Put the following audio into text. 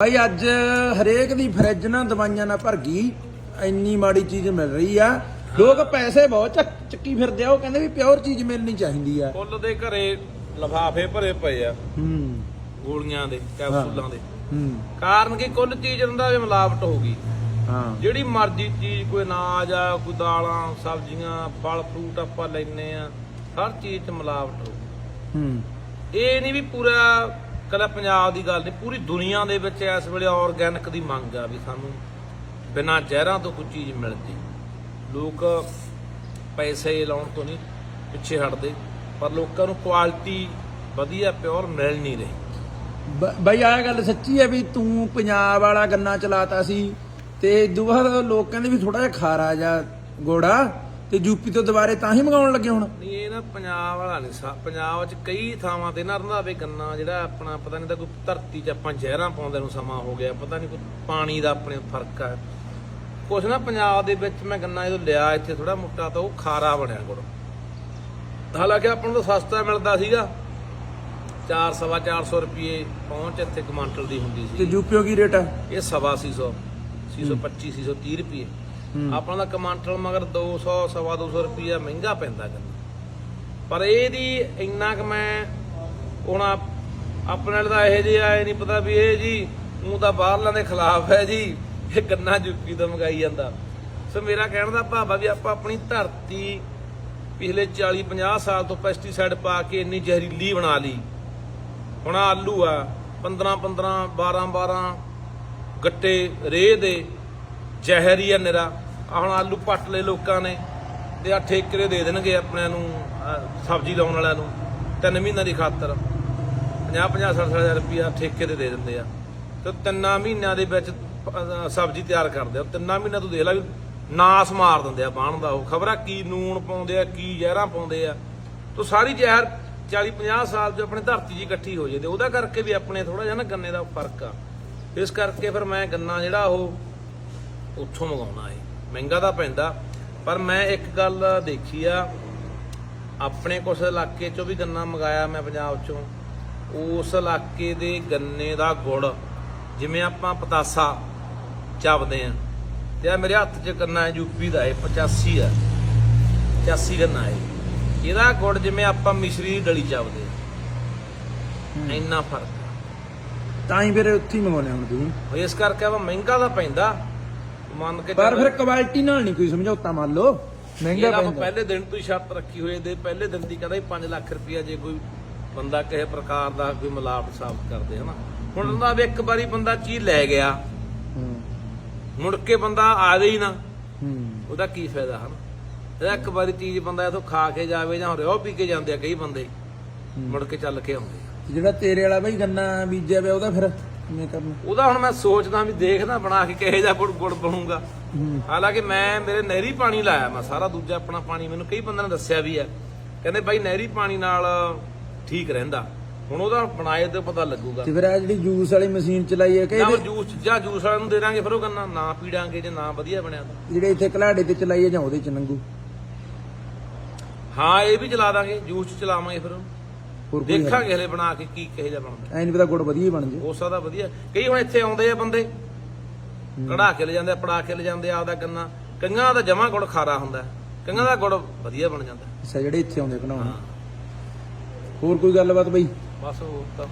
ਭਾਈ ਅੱਜ ਹਰੇਕ ਦੀ ਫਰਿੱਜ ਨਾ ਦਵਾਈਆਂ ਨਾਲ ਭਰ ਗਈ। ਇੰਨੀ ਮਾੜੀ ਚੀਜ਼ ਮਿਲ ਰਹੀ ਆ। ਲੋਕ ਪੈਸੇ ਬਹੁਤ ਚੱਕ- ਚੱਕੀ ਫਿਰਦੇ ਆ। ਉਹ ਕਹਿੰਦੇ ਵੀ ਪਿਓਰ ਚੀਜ਼ ਮਿਲਣੀ ਚਾਹੀਦੀ ਆ। ਕੁੱਲ ਦੇ ਘਰੇ ਲਫਾਫੇ ਭਰੇ ਪਏ ਆ। ਹੂੰ। ਗੋਲੀਆਂ ਦੇ ਕੈਪਸੂਲਾਂ ਦੇ। ਹੂੰ। ਕਾਰਨ ਕੀ? ਕੁੱਲ ਚੀਜ਼ ਹੁੰਦਾ ਵੀ ਮਿਲਾਵਟ ਹੋ ਗਈ। ਹਾਂ। ਜਿਹੜੀ ਮਰਜ਼ੀ ਚੀਜ਼ ਕੋਈ ਅਨਾਜ ਆ ਕੋਈ ਦਾਲਾਂ ਸਬਜ਼ੀਆਂ ਫਲ ਫਰੂਟ ਆਪਾਂ ਲੈਨੇ ਆ ਹਰ ਚੀਜ਼ 'ਚ ਮਿਲਾਵਟ ਹੋ ਗਈ। ਹੂੰ। ਇਹ ਨਹੀਂ ਵੀ ਪੂਰਾ ਕੱਲਾ ਪੰਜਾਬ ਦੀ ਗੱਲ ਨਹੀਂ, ਪੂਰੀ ਦੁਨੀਆ ਦੇ ਵਿੱਚ ਇਸ ਵੇਲੇ ਆਰਗੈਨਿਕ ਦੀ ਮੰਗ ਆ ਵੀ ਸਾਨੂੰ ਬਿਨਾਂ ਜ਼ਹਿਰਾਂ ਤੋਂ ਕੋਈ ਚੀਜ਼ ਮਿਲਦੀ ਲੋਕ ਪੈਸੇ ਲਾਉਣ ਤੋਂ ਨਹੀਂ ਪਿੱਛੇ ਹਟਦੇ, ਪਰ ਲੋਕਾਂ ਨੂੰ ਕੁਆਲਿਟੀ ਵਧੀਆ ਪਿਓਰ ਮਿਲ ਨਹੀਂ ਰਹੀ। ਬ- ਬਈ, ਆਹ ਗੱਲ ਸੱਚੀ ਹੈ ਵੀ ਤੂੰ ਪੰਜਾਬ ਵਾਲਾ ਗੰਨਾ ਚਲਾਤਾ ਸੀ ਤੇ ਇਦੋਂ ਲੋਕ ਕਹਿੰਦੇ ਵੀ ਥੋੜਾ ਜਿਹਾ ਖਾਰਾ ਜਾਂ ਗੋੜਾ ਤੇ ਯੂਪੀ ਤੋਂ ਦੁਬਾਰੇ ਤਾਂ ਹੀ ਮੰਗਾਉਣ ਲੱਗੇ ਹੁਣ? ਨਹੀਂ ਇਹ ਨਾ ਪੰਜਾਬ ਵਾਲਾ ਨਹੀਂ ਸਾ ਪੰਜਾਬ 'ਚ ਕਈ ਥਾਵਾਂ ਤੇ ਨਾ ਰੰਧਾਵੇ ਗੰਨਾ ਜਿਹੜਾ ਆਪਣਾ ਪਤਾ ਨਹੀਂ ਤਾਂ ਕੋਈ ਧਰਤੀ 'ਚ ਆਪਾਂ ਜ਼ਹਿਰਾਂ ਪਾਉਂਦੇ ਨੂੰ ਸਮਾਂ ਹੋ ਗਿਆ ਪਤਾ ਨਹੀਂ ਕੋਈ ਪਾਣੀ ਦਾ ਆਪਣੇ ਫ਼ਰਕ ਆ। ਕੁਛ ਨਾ ਪੰਜਾਬ ਦੇ ਵਿੱਚ ਮੈਂ ਗੰਨਾ ਜਦੋਂ ਲਿਆ ਇੱਥੇ ਥੋੜਾ ਮੁੱਟਾ ਤਾਂ ਉਹ ਖਾਰਾ ਬਣਿਆ ਗੁੜ ਹਾਲਾਂਕਿ ਆਪਾਂ ਨੂੰ ਤਾਂ ਸਸਤਾ ਮਿਲਦਾ ਸੀਗਾ। 4 ਸਵਾ 400 ਰੁਪਏ ਪਹੁੰਚ ਇੱਥੇ ਕਮਾਂਟਲ ਦੀ ਹੁੰਦੀ ਤੇ ਸੀ ਯੂਪੀਓ ਕੀ ਰੇਟ ਆ? ਇਹ ਸਵਾ 600 625 630 ਰੁਪਏ। ਆਪਣਾ ਦਾ ਕਮਾਂਟਲ ਮਗਰ 200 ਸਵਾ 200 ਰੁਪਿਆ ਮਹਿੰਗਾ ਪੈਂਦਾ ਗੰਨਾ ਪਰ ਇਹਦੀ ਇੰਨਾ ਕਿ ਮੈਂ ਹੁਣ ਆਪਣੇ ਨਾਲ ਇਹ ਜਿਹਾ ਇਹ ਨਹੀਂ ਪਤਾ ਵੀ ਇਹ ਜੀ ਉਹ ਤਾਂ ਬਾਹਰਲਾਂ ਦੇ ਖਿਲਾਫ ਹੈ ਜੀ, ਇਹ ਗੰਨਾ ਯੂਪੀ ਤੋਂ ਮੰਗਾਈ ਜਾਂਦਾ। ਸੋ ਮੇਰਾ ਕਹਿਣ ਦਾ ਭਾਵ ਆ ਵੀ ਆਪਾਂ ਆਪਣੀ ਧਰਤੀ ਪਿਛਲੇ 40 50 ਸਾਲ ਤੋਂ ਪੈਸਟੀਸਾਈਡ ਪਾ ਕੇ ਇੰਨੀ ਜ਼ਹਿਰੀਲੀ ਬਣਾ ਲਈ। ਹੁਣ ਆਲੂ ਆ 15 15 12 12 ਗੱਟੇ ਰੇਹ ਦੇ। ਜ਼ਹਿਰ ਹੀ ਆ ਨਿਰਾ। ਹੁਣ ਆਲੂ ਪੱਟ ਲਏ ਲੋਕਾਂ ਨੇ ਤੇ ਆ ਠੇਕਰੇ ਦੇ ਦੇਣਗੇ ਆਪਣਿਆਂ ਨੂੰ ਸਬਜ਼ੀ ਲਾਉਣ ਵਾਲਿਆਂ ਨੂੰ। ਤਿੰਨ ਮਹੀਨਿਆਂ ਦੀ ਖਾਤਰ। 50 50 60 ਹਜ਼ਾਰ ਰੁਪਇਆ ਠੇਕੇ ਤੇ ਦੇ ਦਿੰਦੇ ਆ। ਤੇ ਤਿੰਨਾਂ ਮਹੀਨਿਆਂ ਦੇ ਵਿੱਚ ਸਬਜ਼ੀ ਤਿਆਰ ਕਰਦੇ ਆ। ਤਿੰਨਾਂ ਮਹੀਨਿਆਂ ਤੋਂ ਦੇਖ ਲੈ ਵੀ ਨਾਸ ਮਾਰ ਦਿੰਦੇ ਆ ਬਾਣ ਦਾ ਉਹ। ਖਬਰਾਂ ਕੀ ਨੂਣ ਪਾਉਂਦੇ ਆ, ਕੀ ਜ਼ਹਿਰਾਂ ਪਾਉਂਦੇ ਆ। ਤੋ ਸਾਰੀ ਜ਼ਹਿਰ 40 50 ਸਾਲ ਚ ਆਪਣੇ ਧਰਤੀ 'ਚ ਇਕੱਠੀ ਹੋ ਜਾਂਦੀ ਉਹਦਾ ਕਰਕੇ ਵੀ ਆਪਣੇ ਥੋੜਾ ਜਿਹਾ ਨਾ ਗੰਨੇ ਦਾ ਫ਼ਰਕ ਆ। ਇਸ ਕਰਕੇ ਫਿਰ ਮੈਂ ਗੰਨਾ ਜਿਹੜਾ ਉਹ ਉੱਥੋਂ ਮੰਗਾਉਣਾ ਏ। ਮਹਿੰਗਾ ਤਾਂ ਪੈਂਦਾ ਪਰ ਮੈਂ ਇੱਕ ਗੱਲ ਦੇਖੀ ਆ ਆਪਣੇ ਕੁਛ ਇਲਾਕੇ ਚੋਂ ਵੀ ਗੰਨਾ ਮੰਗਾਇਆ ਮੈਂ ਪੰਜਾਬ ਚੋਂ। ਉਸ ਇਲਾਕੇ ਦੇ ਗੰਨੇ ਦਾ ਗੁੜ ਜਿਵੇਂ ਆਪਾਂ ਪਤਾਸਾ ਚੱਬਦੇ ਆ। ਤੇ ਆ ਮੇਰੇ ਹੱਥ 'ਚ ਗੰਨਾ ਹੈ ਯੂਪੀ ਦਾ ਇਹ 85 ਆ। 85 ਗੰਨਾ ਹੈ ਇਹਦਾ ਗੁੜ ਜਿਵੇਂ ਆਪਾਂ ਮਿਸ਼ਰੀ ਦੀ ਡਲੀ ਚੱਬਦੇ ਆ। ਇੰਨਾ ਫ਼ਰਕ ਆ। ਤਾਂ ਹੀ ਫਿਰ ਉੱਥੇ ਹੀ ਮੰਗਾਉਣੇ ਹੁਣ ਤੁਸੀਂ। ਇਸ ਕਰਕੇ ਵਾ ਮਹਿੰਗਾ ਤਾਂ ਪੈਂਦਾ ਮੰਨ ਕੇ ਪਰ ਚੱਲ- ਫਿਰ ਕੁਆਲਿਟੀ ਨਾਲ ਨਹੀਂ ਕੋਈ ਸਮਝੌਤਾ ਮੰਨ ਲਓ ਮਹਿੰਗਾ ਇਹਦਾ ਪੈਂਦਾ। ਪਹਿਲੇ ਦਿਨ ਤੋਂ ਹੀ ਸ਼ਰਤ ਰੱਖੀ ਹੋਈ ਦੇ ਪਹਿਲੇ ਦਿਨ ਦੀ ਕਹਿੰਦਾ 5 ਲੱਖ ਰੁਪਇਆ ਜੇ ਕੋਈ ਬੰਦਾ ਕਿਸੇ ਪ੍ਰਕਾਰ ਦਾ ਕੋਈ ਮਿਲਾਵਟ ਸਾਬਤ ਕਰਦੇ ਹਨਾ? ਹੁਣ ਉਹਦਾ ਵੀ ਇੱਕ ਵਾਰੀ ਬੰਦਾ ਚੀਜ਼ ਲੈ ਗਿਆ ਹੂੰ। ਮੁੜ ਕੇ ਬੰਦਾ ਆਵੇ ਹੀ ਨਾ ਹੂੰ। ਉਹਦਾ ਕੀ ਫਾਇਦਾ ਹਨ? ਇਹਦਾ ਇੱਕ ਵਾਰੀ ਚੀਜ਼ ਬੰਦਾ ਇਥੋਂ ਖਾ ਕੇ ਜਾਵੇ ਜਾਂ ਰਿਓ ਪੀ ਕੇ ਜਾਂਦੇ ਆ ਕਈ ਬੰਦੇ ਮੁੜ ਕੇ ਚੱਲ ਕੇ ਆਉਂਦੇ ਆ। ਜਿਹੜਾ ਤੇਰੇ ਵਾਲਾ ਬਈ ਗੰਨਾ ਬੀਜਿਆ ਪਿਆ ਉਹਦਾ ਫਿਰ ਕਰਨਾ? ਉਹਦਾ ਹੁਣ ਮੈਂ ਸੋਚਦਾ ਵੀ ਦੇਖਦਾ ਬਣਾ ਕੇ ਕਿਹੋ ਜਿਹਾ ਗੁੜ ਗੁੜ ਬਣੂਗਾ। ਹਾਲਾਂਕਿ ਮੈਂ ਮੇਰੇ ਨਹਿਰੀ ਪਾਣੀ ਲਾਇਆ ਮੈਂ ਸਾਰਾ ਦੂਜਾ ਆਪਣਾ ਪਾਣੀ ਮੈਨੂੰ ਕਈ ਬੰਦਿਆਂ ਨੇ ਦੱਸਿਆ ਵੀ ਹੈ। ਕਹਿੰਦੇ ਬਾਈ ਨਹਿਰੀ ਪਾਣੀ ਨਾਲ ਠੀਕ ਰਹਿੰਦਾ। ਹੁਣ ਉਹਦਾ ਬਣਾਏ ਤੇ ਪਤਾ ਲੱਗੂਗਾ। ਤੇ ਫਿਰ ਆ ਜਿਹੜੀ ਜੂਸ ਵਾਲੀ ਮਸ਼ੀਨ ਚਲਾਈ ਹੈ ਕਿ ਇਹਦੇ- ਜੂਸ ਜਾਂ ਜੂਸ ਵਾਲਿਆਂ ਨੂੰ ਦੇ ਦਾਂਗੇ ਫਿਰ ਉਹ ਗੰਨਾ ਨਾ ਪੀੜਾਂਗੇ ਜੇ ਨਾ ਵਧੀਆ ਬਣਿਆ ਤਾਂ। ਜਿਹੜੇ ਇੱਥੇ ਘਲਾੜੇ ਤੇ ਚਲਾਈ ਹੈ ਜਾਂ ਉਹਦੇ ਚ ਨੰਗੂ? ਹਾਂ ਇਹ ਵੀ ਚਲਾ ਦਾਂਗੇ ਜੂਸ ਚ ਚਲਾਵਾਂਗੇ ਫਿਰ। ਹੋਰ ਕੋਈ ਦੇਖਾਂਗੇ ਹਲੇ ਬਣਾ ਕੇ ਕੀ ਕਿਹੋ ਜਿਹਾ ਬਣਦਾ। ਐ ਨਹੀਂ ਪਤਾ ਗੁੜ ਵਧੀਆ ਹੀ ਬਣ ਜੇ। ਹੋ ਸਕਦਾ ਵਧੀਆ। ਕਈ ਹੁਣ ਇੱਥੇ ਆਉਂਦੇ ਆ ਬੰਦੇ। ਕਢਾ ਕੇ ਲੈ ਜਾਂਦੇ ਆ ਪੜਾ ਕੇ ਲੈ ਜਾਂਦੇ ਆ ਆਪਦਾ ਗੰਨਾ ਕੰਗਾ ਦਾ ਜਮਾ ਗੁੜ ਖਾਰਾ ਹੁੰਦਾ। ਕੰਗਾ ਦਾ ਗੁੜ ਵਧੀਆ ਬਣ ਜਾਂਦਾ। ਅੱਛਾ ਜਿਹੜੇ ਇੱਥੇ ਆਉਂਦੇ ਬਣਾਉਣ। ਹੋਰ ਕੋਈ ਗੱਲਬਾਤ ਬਈ? ਬਸ ਉਹ ਤਾਂ